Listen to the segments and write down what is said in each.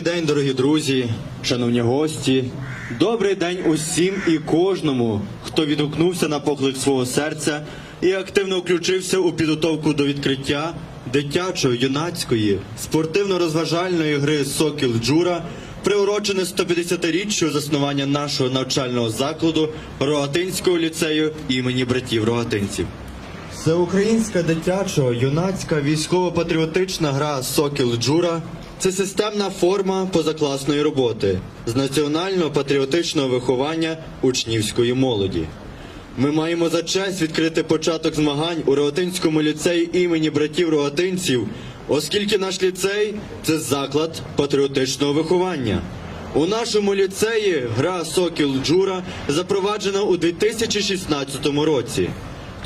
дорогі друзі, шановні гості. Добрий день усім і кожному, хто відгукнувся на поклик свого серця і активно включився у підготовку до відкриття дитячої, юнацької, спортивно-розважальної гри Сокіл Джура, приурочене 150-річчю заснування нашого навчального закладу Рогатинського ліцею імені братів Рогатинців. Всеукраїнська дитяча, юнацька військово-патріотична гра Сокіл Джура це системна форма позакласної роботи з національно-патріотичного виховання учнівської молоді. Ми маємо за честь відкрити початок змагань у Рогатинському ліцеї імені братів Рогатинців, оскільки наш ліцей це заклад патріотичного виховання. У нашому ліцеї гра Сокіл Джура запроваджена у 2016 році.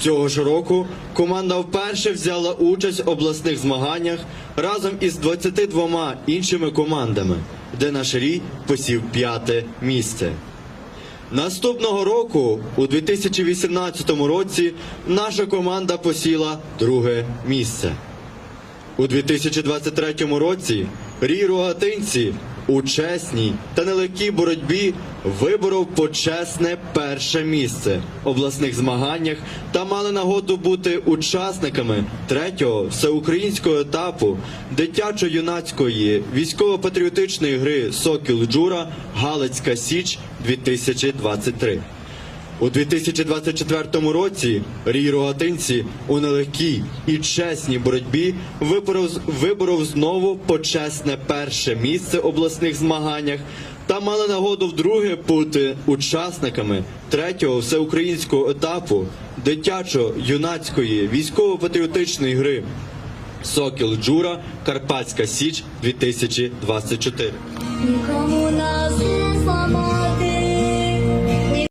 Цього ж року команда вперше взяла участь в обласних змаганнях разом із 22 іншими командами, де наш рій посів п'яте місце. Наступного року, у 2018 році, наша команда посіла друге місце. У 2023 році Рій Рогатинці у чесній та нелегкій боротьбі виборов почесне перше місце обласних змаганнях та мали нагоду бути учасниками третього всеукраїнського етапу дитячо-юнацької військово-патріотичної гри Сокіл Джура Галицька Січ 2023. У 2024 році Рій Рогатинці у нелегкій і чесній боротьбі виборов, виборов знову почесне перше місце обласних змаганнях та мали нагоду вдруге бути учасниками третього всеукраїнського етапу дитячо-юнацької військово-патріотичної гри Сокіл Джура Карпатська Січ 2024.